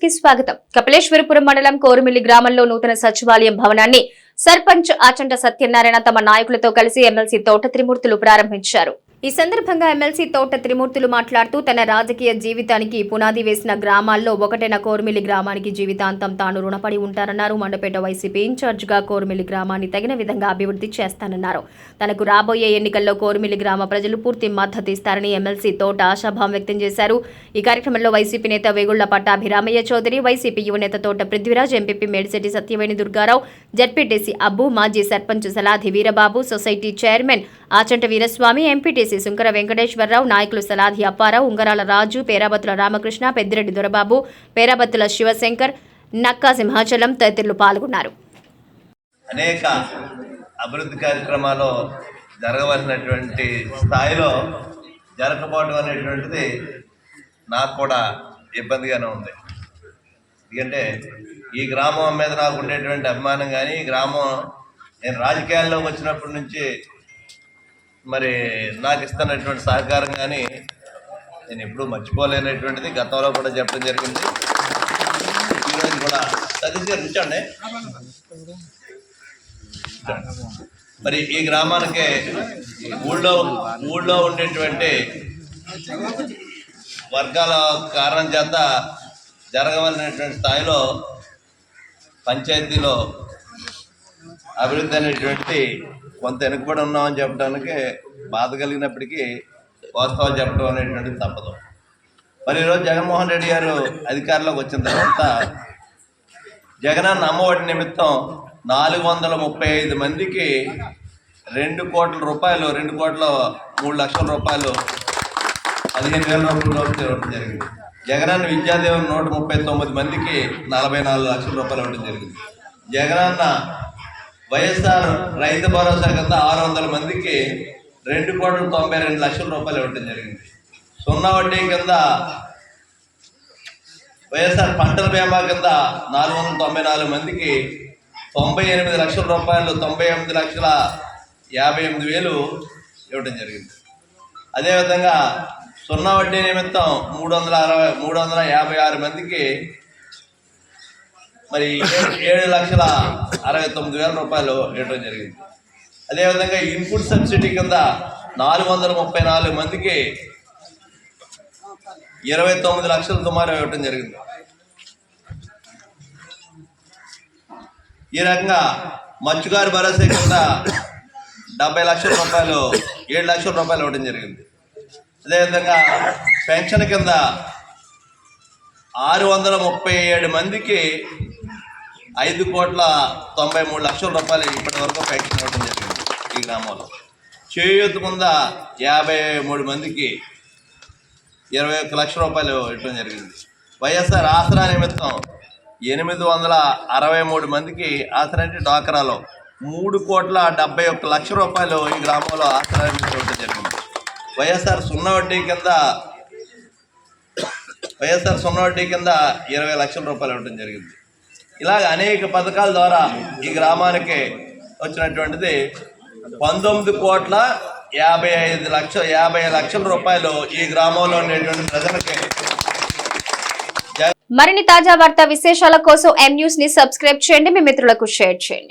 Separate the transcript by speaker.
Speaker 1: కి స్వాగతం. కపిలేశ్వరపురం మండలం కోరుమిల్లి గ్రామంలో నూతన సచివాలయం భవనాన్ని సర్పంచ్ ఆచంట సత్యనారాయణ తమ నాయకులతో కలిసి ఎమ్మెల్సీ తోట త్రిమూర్తులు ప్రారంభించారు. ఈ సందర్భంగా ఎమ్మెల్సీ తోట త్రిమూర్తులు మాట్లాడుతూ తన రాజకీయ జీవితానికి పునాది వేసిన గ్రామాల్లో ఒకటైన కోర్మిలి గ్రామానికి జీవితాంతం తాను రుణపడి ఉంటారన్నారు మండపేట వైసీపీ ఇన్ఛార్జిగా కోర్మిలి గ్రామాన్ని తగిన విధంగా అభివృద్ధి చేస్తానన్నారు. తనకు రాబోయే ఎన్నికల్లో కోర్మిలి గ్రామ ప్రజలు పూర్తి మద్దతు ఇస్తారని ఎమ్మెల్సీ తోట ఆశాభావం వ్యక్తం చేశారు. ఈ కార్యక్రమంలో వైసీపీ నేత వేగుళ్ళ పట్టాభిరామయ్య చౌదరి వైసీపీ యువనేత తోట పృథ్వీరాజ్ ఎంపీపీ మేడిశెట్టి సత్యవేణి దుర్గారావు జడ్పీటీసీ అబ్బు మాజీ sarpanch Saladi Veerababu society chairman Achanta Veeraswamy MPTC Shunkara Venkateswararao నాయకులు సలాది అప్పారావు ఉంగరాల రాజు పేరాబత్తుల రామకృష్ణ పెద్దిరెడ్డి దొరబాబు పేరాబత్తుల శివశంకర్ నక్కా సింహాచలం తదితరులు పాల్గొన్నారు.
Speaker 2: అనేక అభివృద్ధి కార్యక్రమాలు జరగవలసినటువంటి స్థాయిలో జరగకపోవడం అనేటువంటిది నాకు కూడా ఇబ్బందిగానే ఉంది. ఎందుకంటే ఈ గ్రామం మీద నాకు ఉండేటువంటి అభిమానం కానీ ఈ గ్రామం నేను రాజకీయాల్లోకి వచ్చినప్పటి నుంచి మరి నాకు ఇస్తున్నటువంటి సహకారం కానీ నేను ఎప్పుడూ మర్చిపోలేనటువంటిది గతంలో కూడా చెప్పడం జరిగింది. ఈరోజు కూడా సతీష్ గారు కూర్చోండి. మరి ఈ గ్రామానికి ఊళ్ళో ఊళ్ళో ఉండేటువంటి వర్గాల కారణం చేత జరగవలసినటువంటి స్థాయిలో పంచాయతీలో అభివృద్ధి అనేటువంటి కొంత వెనుకబడి ఉన్నామని చెప్పడానికి బాధ కలిగినప్పటికీ వాస్తవాలు చెప్పడం అనేటువంటిది తప్పదు. మరి ఈరోజు జగన్మోహన్ రెడ్డి గారు అధికారంలోకి వచ్చిన తర్వాత జగనన్న అమ్మఒడి నిమిత్తం నాలుగు వందల ముప్పై ఐదు మందికి రెండు కోట్ల రూపాయలు రెండు కోట్ల మూడు లక్షల రూపాయలు పదిహేను వేల రూపాయలు ఇవ్వడం జరిగింది. జగనన్న విద్యాదేవన్ నూట ముప్పై తొమ్మిది మందికి నలభై నాలుగు లక్షల రూపాయలు ఇవ్వడం జరిగింది. జగనన్న వైఎస్ఆర్ రైతు భరోసా కింద ఆరు వందల మందికి రెండు కోట్ల తొంభై రెండు లక్షల రూపాయలు ఇవ్వడం జరిగింది. సున్నా వడ్డీ కింద వైఎస్ఆర్ పంటల బీమా కింద నాలుగు వందల తొంభై నాలుగు మందికి తొంభై ఎనిమిది లక్షల రూపాయలు తొంభై ఎనిమిది లక్షల యాభై ఎనిమిది వేలు ఇవ్వడం జరిగింది. అదేవిధంగా సున్నా వడ్డీ నిమిత్తం మూడు వందల అరవై మూడు వందల యాభై ఆరు మందికి మరి ఏడు లక్షల అరవై తొమ్మిది వేల రూపాయలు ఇవ్వడం జరిగింది. అదేవిధంగా ఇన్పుట్ సబ్సిడీ కింద నాలుగు వందల ముప్పై నాలుగు మందికి ఇరవై తొమ్మిది లక్షల సుమారు ఇవ్వటం జరిగింది. ఈ రకంగా మత్స్యకారు భరోసా కింద డెబ్బై లక్షల రూపాయలు ఏడు లక్షల రూపాయలు ఇవ్వడం జరిగింది. అదేవిధంగా పెన్షన్ కింద ఆరు వందల ముప్పై ఏడు మందికి ఐదు కోట్ల తొంభై మూడు లక్షల రూపాయలు ఇప్పటి వరకు పెన్షన్ ఇవ్వడం జరిగింది ఈ గ్రామంలో. చేయూత కింద యాభై మూడు మందికి ఇరవై ఒక్క లక్షల రూపాయలు ఇవ్వడం జరిగింది. వైఎస్ఆర్ ఆసరా నిమిత్తం ఎనిమిది వందల అరవై మూడు మందికి ఆసరా అంటే డాకరాలో మూడు కోట్ల డెబ్బై ఒక్క లక్ష రూపాయలు ఈ గ్రామంలో ఆసరా నిమిత్తం ఇవ్వడం జరిగింది. వైఎస్ఆర్ సున్నా వడ్డీ కింద వైఎస్ఆర్ సున్నా వడ్డీ కింద ఇరవై లక్షల రూపాయలు ఇవ్వడం జరిగింది. ఇలాగ అనేక పథకాల ద్వారా ఈ గ్రామానికి వచ్చినటువంటిది పంతొమ్మిది కోట్ల యాభై ఐదు లక్ష యాభై లక్షల రూపాయలు ఈ గ్రామంలో ఉండేటువంటి ప్రజలకి
Speaker 1: మరిన్ని తాజా వార్తా విశేషాల కోసం ఎం న్యూస్ని సబ్స్క్రైబ్ చేయండి. మీ మిత్రులకు షేర్ చేయండి.